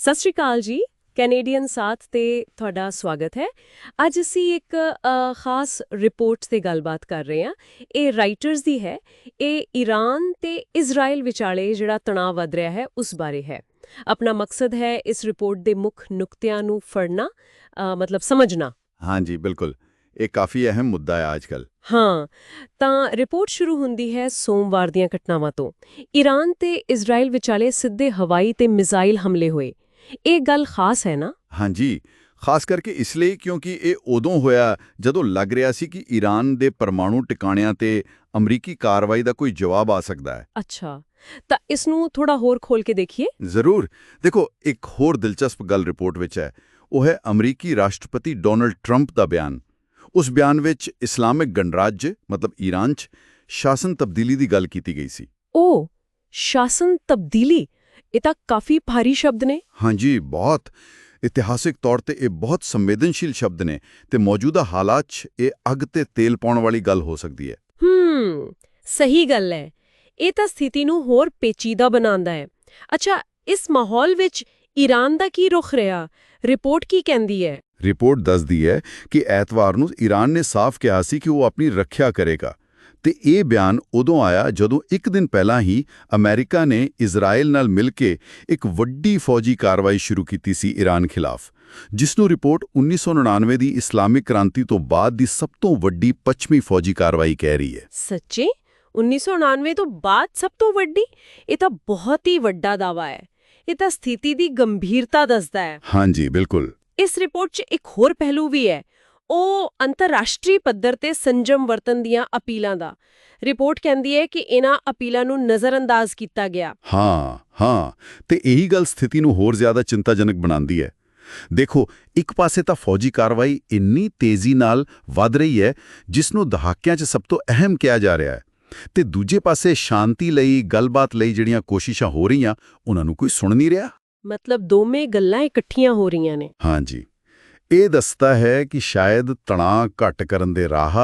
ਸਤਿ ਸ਼੍ਰੀ ਅਕਾਲ ਜੀ ਕੈਨੇਡੀਅਨ ਸਾਥ ਤੇ ਤੁਹਾਡਾ ਸਵਾਗਤ ਹੈ। ਅੱਜ ਅਸੀਂ ਇੱਕ ਖਾਸ ਰਿਪੋਰਟ ਤੇ ਗੱਲਬਾਤ ਕਰ ਰਹੇ ਹਾਂ। ਇਹ ਰਾਈਟਰਸ ਦੀ ਹੈ। ਇਹ ਈਰਾਨ ਤੇ ਇਜ਼ਰਾਈਲ ਵਿਚਾਲੇ ਜਿਹੜਾ ਤਣਾਅ ਵਧ ਰਿਹਾ ਹੈ ਉਸ ਬਾਰੇ ਹੈ। ਆਪਣਾ ਮਕਸਦ ਹੈ ਇਸ ਰਿਪੋਰਟ ਦੇ ਮੁੱਖ ਨੁਕਤਿਆਂ ਨੂੰ ਫੜਨਾ ਮਤਲਬ ਸਮਝਣਾ। ਹਾਂਜੀ ਬਿਲਕੁਲ। ਇਹ ਕਾਫੀ ਅਹਿਮ ਮੁੱਦਾ ਹੈ ਅੱਜਕੱਲ ਹਾਂ ਤਾਂ ਰਿਪੋਰਟ ਸ਼ੁਰੂ ਹੁੰਦੀ ਹੈ ਸੋਮਵਾਰ ਦੀਆਂ ਘਟਨਾਵਾਂ ਤੋਂ। ਈਰਾਨ ਤੇ ਇਜ਼ਰਾਈਲ ਵਿਚਾਲੇ ਸਿੱਧੇ ਹਵਾਈ ਤੇ ਮਿਜ਼ਾਈਲ ਹਮਲੇ ਹੋਏ। ਇਹ ਗੱਲ ਖਾਸ ਹੈ ਨਾ? ਹਾਂਜੀ ਖਾਸ ਕਰਕੇ ਇਸ ਲਈ ਕਿਉਂਕਿ ਇਹ ਉਦੋਂ ਹੋਇਆ ਜਦੋਂ ਲੱਗ ਰਿਹਾ ਸੀ ਕਿ ਈਰਾਨ ਦੇ ਪਰਮਾਣੂ ਟਿਕਾਣਿਆਂ ਤੇ ਅਮਰੀਕੀ ਕਾਰਵਾਈ ਦਾ ਕੋਈ ਜਵਾਬ ਆ ਸਕਦਾ ਹੈ। ਅੱਛਾ ਤਾਂ ਇਸ ਨੂੰ ਥੋੜਾ ਹੋਰ ਖੋਲ ਕੇ ਦੇਖੀਏ। ਜ਼ਰੂਰ। ਦੇਖੋ ਇੱਕ ਹੋਰ ਦਿਲਚਸਪ ਗੱਲ ਰਿਪੋਰਟ ਵਿੱਚ ਹੈ। ਉਹ ਹੈ ਅਮਰੀਕੀ ਰਾਸ਼ਟਰਪਤੀ ਡੋਨਲਡ ਟਰੰਪ ਦਾ ਬਿਆਨ। ਉਸ ਬਿਆਨ ਵਿੱਚ ਇਸਲਾਮਿਕ ਗਣਰਾਜ ਮਤਲਬ ਈਰਾਨ 'ਚ ਸ਼ਾਸਨ ਤਬਦੀਲੀ ਦੀ ਗੱਲ ਕੀਤੀ ਗਈ ਸੀ। ਉਹ ਸ਼ਾਸਨ ਤਬਦੀਲੀ? ਇਹ ਤਾਂ ਕਾਫੀ ਭਾਰੀ ਸ਼ਬਦ ਨੇ। ਹਾਂਜੀ ਬਹੁਤ। ਇਤਿਹਾਸਿਕ ਤੌਰ ਤੇ ਇਹ ਬਹੁਤ ਸੰਵੇਦਨਸ਼ੀਲ ਸ਼ਬਦ ਨੇ ਤੇ ਮੌਜੂਦਾ ਹਾਲਾਤ 'ਚ ਇਹ ਅੱਗ ਤੇ ਤੇਲ ਪਾਉਣ ਵਾਲੀ ਗੱਲ ਹੋ ਸਕਦੀ ਹੈ। ਹੂੰ ਸਹੀ ਗੱਲ ਹੈ। ਇਹ ਤਾਂ ਸਥਿਤੀ ਨੂੰ ਹੋਰ ਪੇਚੀਦਾ ਬਣਾਉਂਦਾ ਹੈ। ਅੱਛਾ ਇਸ ਮਾਹੌਲ ਵਿੱਚ ਈਰਾਨ ਦਾ ਕੀ ਰੁਖ ਰਿਹਾ? ਰਿਪੋਰਟ ਕੀ ਕਹਿੰਦੀ ਹੈ? ਰਿਪੋਰਟ ਦੱਸਦੀ ਹੈ ਕਿ ਐਤਵਾਰ ਨੂੰ ਈਰਾਨ ਨੇ ਸਾਫ਼ ਕਿਹਾ ਸੀ ਕਿ ਉਹ ਆਪਣੀ ਰੱਖਿਆ ਕਰੇਗਾ। ਤੇ ਇਹ ਬਿਆਨ ਉਦੋਂ ਆਇਆ ਜਦੋਂ ਇੱਕ ਦਿਨ ਪਹਿਲਾਂ ਹੀ ਅਮਰੀਕਾ ਨੇ ਇਜ਼ਰਾਈਲ ਨਾਲ ਮਿਲ ਕੇ ਇੱਕ ਵੱਡੀ ਫੌਜੀ ਕਾਰਵਾਈ ਸ਼ੁਰੂ ਕੀਤੀ ਸੀ ਈਰਾਨ ਖਿਲਾਫ ਜਿਸ ਨੂੰ ਰਿਪੋਰਟ 1999 ਦੀ ਇਸਲਾਮਿਕ ਕ੍ਰਾਂਤੀ ਤੋਂ ਬਾਅਦ ਦੀ ਸਭ ਤੋਂ ਵੱਡੀ ਪੱਛਮੀ ਫੌਜੀ ਕਾਰਵਾਈ ਕਹਿ ਰਹੀ ਹੈ। ਸੱਚੇ? 1999 ਤੋਂ ਬਾਅਦ ਸਭ ਤੋਂ ਵੱਡੀ? ਇਹ ਤਾਂ ਬਹੁਤ ਹੀ ਵੱਡਾ ਦਾਵਾ ਹੈ। ਇਹ ਤਾਂ ਸਥਿਤੀ ਦੀ ਗੰਭੀਰਤਾ ਦੱਸਦਾ ਹੈ। ਹਾਂਜੀ ਬਿਲਕੁਲ। ਇਸ ਰਿਪੋਰਟ 'ਚ ਇੱਕ ਹੋਰ ਪਹਿਲੂ ਵੀ ਹੈ ਉਹ ਅੰਤਰਰਾਸ਼ਟਰੀ ਪੱਧਰ ਤੇ ਸੰਜਮ ਵਰਤਨ ਦੀਆਂ ਅਪੀਲਾਂ ਦਾ। ਰਿਪੋਰਟ ਕਹਿੰਦੀ ਹੈ ਕਿ ਇਹਨਾਂ ਅਪੀਲਾਂ ਨੂੰ ਨਜ਼ਰਅੰਦਾਜ਼ ਕੀਤਾ ਗਿਆ। ਹਾਂ ਹਾਂ ਤੇ ਇਹੀ ਗੱਲ ਸਥਿਤੀ ਨੂੰ ਹੋਰ ਜ਼ਿਆਦਾ ਚਿੰਤਾਜਨਕ ਬਣਾਉਂਦੀ ਹੈ। ਦੇਖੋ ਇੱਕ ਪਾਸੇ ਤਾਂ ਫੌਜੀ ਕਾਰਵਾਈ ਇੰਨੀ ਤੇਜ਼ੀ ਨਾਲ ਵੱਧ ਰਹੀ ਹੈ ਜਿਸ ਨੂੰ ਦਹਾਕਿਆਂ 'ਚ ਸਭ ਤੋਂ ਅਹਿਮ ਕਿਹਾ ਜਾ ਰਿਹਾ ਹੈ। ਤੇ ਦੂਜੇ ਪਾਸੇ ਸ਼ਾਂਤੀ ਲਈ ਗੱਲਬਾਤ ਲਈ ਜਿਹੜੀਆਂ ਕੋਸ਼ਿਸ਼ਾਂ ਹੋ ਰਹੀਆਂ ਉਹਨਾਂ ਨੂੰ ਕੋਈ ਸੁਣ ਨਹੀਂ ਰਿਹਾ। ਮਤਲਬ ਦੋਵੇਂ ਗੱਲਾਂ ਇਕੱਠੀਆਂ ਹੋ ਰਹੀਆਂ ਨੇ। ਹਾਂਜੀ ਇਹ ਦੱਸਦਾ ਹੈ ਕਿ ਸ਼ਾਇਦ ਤਣਾਅ ਘੱਟ ਕਰਨ ਦੇ ਰਾਹ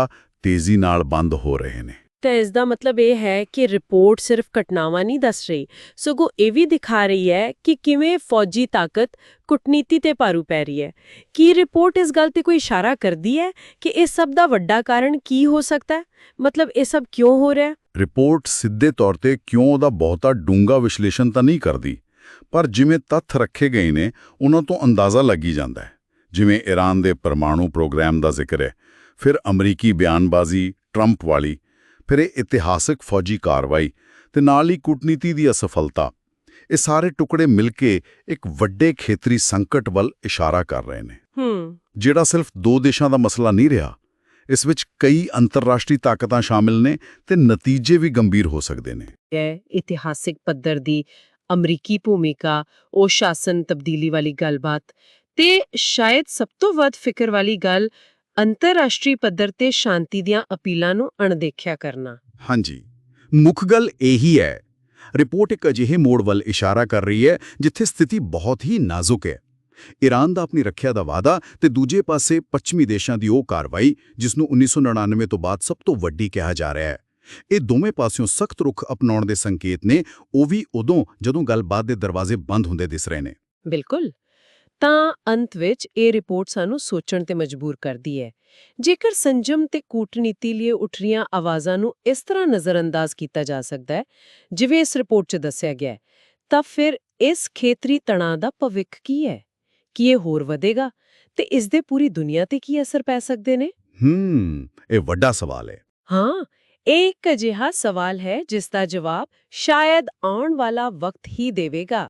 ਤੇਜ਼ੀ ਨਾਲ ਬੰਦ ਹੋ ਰਹੇ ਨੇ। ਤਾਂ ਇਸ ਦਾ ਮਤਲਬ ਇਹ ਹੈ ਕਿ ਰਿਪੋਰਟ ਸਿਰਫ ਘਟਨਾਵਾਂ ਨਹੀਂ ਦੱਸ ਰਹੀ ਸਗੋਂ ਇਹ ਵੀ ਦਿਖਾ ਰਹੀ ਹੈ ਕਿ ਕਿਵੇਂ ਫੌਜੀ ਤਾਕਤ ਕੁਟਨੀਤੀ ਤੇ ਪਾਰੂ ਪੈ ਰਹੀ ਹੈ। ਕੀ ਰਿਪੋਰਟ ਇਸ ਗੱਲ ਤੇ ਕੋਈ ਇਸ਼ਾਰਾ ਕਰਦੀ ਹੈ ਕਿ ਇਸ ਸਭ ਦਾ ਵੱਡਾ ਕਾਰਨ ਕੀ ਹੋ ਸਕਦਾ ਹੈ? ਮਤਲਬ ਇਹ ਸਭ ਕਿਉਂ ਹੋ ਰਿਹਾ ਹੈ? ਰਿਪੋਰਟ ਸਿੱਧੇ ਤੌਰ ਤੇ ਕਿਉਂ ਉਹਦਾ ਬਹੁਤਾ ਡੂੰਘਾ ਵਿਸ਼ਲੇਸ਼ਣ ਤਾਂ ਨਹੀਂ ਕਰਦੀ ਪਰ ਜਿਵੇਂ ਤੱਥ ਰੱਖੇ ਗਏ ਨੇ ਉਹਨਾਂ ਤੋਂ ਅੰਦਾਜ਼ਾ ਲੱਗੀ ਜਾਂਦਾ ਹੈ। ਜਿਵੇਂ ਈਰਾਨ ਦੇ ਪਰਮਾਣੂ ਪ੍ਰੋਗਰਾਮ ਦਾ ਜ਼ਿਕਰ ਹੈ ਫਿਰ ਅਮਰੀਕੀ ਬਿਆਨਬਾਜ਼ੀ ਟਰੰਪ ਵਾਲੀ ਫਿਰ ਇਹ ਇਤਿਹਾਸਕ ਫੌਜੀ ਕਾਰਵਾਈ ਤੇ ਨਾਲ ਹੀ ਕੂਟਨੀਤੀ ਦੀ ਅਸਫਲਤਾ। ਇਹ ਸਾਰੇ ਟੁਕੜੇ ਮਿਲ ਕੇ ਇੱਕ ਵੱਡੇ ਖੇਤਰੀ ਸੰਕਟ ਵੱਲ ਇਸ਼ਾਰਾ ਕਰ ਰਹੇ ਨੇ। ਹੂੰ। ਜਿਹੜਾ ਸਿਰਫ ਦੋ ਦੇਸ਼ਾਂ ਦਾ ਮਸਲਾ ਨਹੀਂ ਰਿਹਾ ਇਸ ਵਿੱਚ ਕਈ ਅੰਤਰਰਾਸ਼ਟਰੀ ਤਾਕਤਾਂ ਸ਼ਾਮਿਲ ਨੇ ਤੇ ਨਤੀਜੇ ਵੀ ਗੰਭੀਰ ਹੋ ਸਕਦੇ ਨੇ। ਹੈ ਇਤਿਹਾਸਿਕ ਪੱਧਰ ਦੀ ਅਮਰੀਕੀ ਭੂਮਿਕਾ ਉਹ ਸ਼ਾਸਨ ਤਬਦੀਲੀ ਵਾਲੀ ਗੱਲਬਾਤ ਤੇ ਸ਼ਾਇਦ ਸਭ ਤੋਂ ਵੱਧ ਫਿਕਰ ਵਾਲੀ ਗੱਲ ਅੰਤਰਰਾਸ਼ਟਰੀ ਪੱਧਰ ਤੇ ਸ਼ਾਂਤੀ ਦੀਆਂ ਅਪੀਲਾਂ ਨੂੰ ਅਣਦੇਖਿਆ ਕਰਨਾ। ਹਾਂਜੀ। ਮੁੱਖ ਗੱਲ ਇਹੀ ਹੈ। ਰਿਪੋਰਟ ਇੱਕ ਅਜਿਹੇ ਮੋੜ ਵੱਲ ਇਸ਼ਾਰਾ ਕਰ ਰਹੀ ਹੈ ਜਿੱਥੇ ਸਥਿਤੀ ਬਹੁਤ ਹੀ ਨਾਜ਼ੁਕ ਹੈ। ਈਰਾਨ ਦਾ ਆਪਣੀ ਰੱਖਿਆ ਦਾ ਵਾਅਦਾ ਤੇ ਦੂਜੇ ਪਾਸੇ ਪੱਛਮੀ ਦੇਸ਼ਾਂ ਦੀ ਉਹ ਕਾਰਵਾਈ ਜਿਸ ਨੂੰ 1999 ਤੋਂ ਬਾਅਦ ਸਭ ਤੋਂ ਵੱਡੀ ਕਿਹਾ ਜਾ ਰਿਹਾ ਹੈ। ਇਹ ਦੋਵੇਂ ਪਾਸਿਓਂ ਸਖਤ ਰੁਖ ਅਪਣਾਉਣ ਦੇ ਸੰਕੇਤ ਨੇ ਉਹ ਵੀ ਉਦੋਂ ਜਦੋਂ ਗੱਲਬਾਤ ਦੇ ਦਰਵਾਜ਼ੇ ਬੰਦ ਹੁੰਦੇ ਦਿਸ ਰਹੇ ਨੇ। ਬਿਲਕੁਲ। ਤਾਂ ਅੰਤ ਵਿੱਚ ਇਹ ਰਿਪੋਰਟ ਸਾਨੂੰ ਸੋਚਣ ਤੇ ਮਜਬੂਰ ਕਰਦੀ ਹੈ। ਜੇਕਰ ਸੰਜਮ ਤੇ ਕੂਟਨੀਤੀ ਲਈ ਉੱਠ ਰਹੀਆਂ ਆਵਾਜ਼ਾਂ ਨੂੰ ਇਸ ਤਰ੍ਹਾਂ ਨਜ਼ਰਅੰਦਾਜ਼ ਕੀਤਾ ਜਾ ਸਕਦਾ ਹੈ ਜਿਵੇਂ ਇਸ ਰਿਪੋਰਟ 'ਚ ਦੱਸਿਆ ਗਿਆ ਹੈ ਤਾਂ ਫਿਰ ਇਸ ਖੇਤਰੀ ਤਣਾਅ ਦਾ ਭਵਿੱਖ ਕੀ ਹੈ? ਕੀ ਇਹ ਹੋਰ ਵਧੇਗਾ? ਤੇ ਇਸ ਦੇ ਪੂਰੀ ਦੁਨੀਆ ਤੇ ਕੀ ਅਸਰ ਪੈ ਸਕਦੇ ਨੇ? ਹੂੰ ਇਹ ਵੱਡਾ ਸਵਾਲ ਹੈ। ਹਾਂ ਇਹ ਇੱਕ ਅਜਿਹਾ ਸਵਾਲ ਹੈ ਜਿਸ ਦਾ ਜਵਾਬ ਸ਼ਾਇਦ ਆਉਣ ਵਾਲਾ ਵਕਤ ਹੀ ਦੇਵੇਗਾ।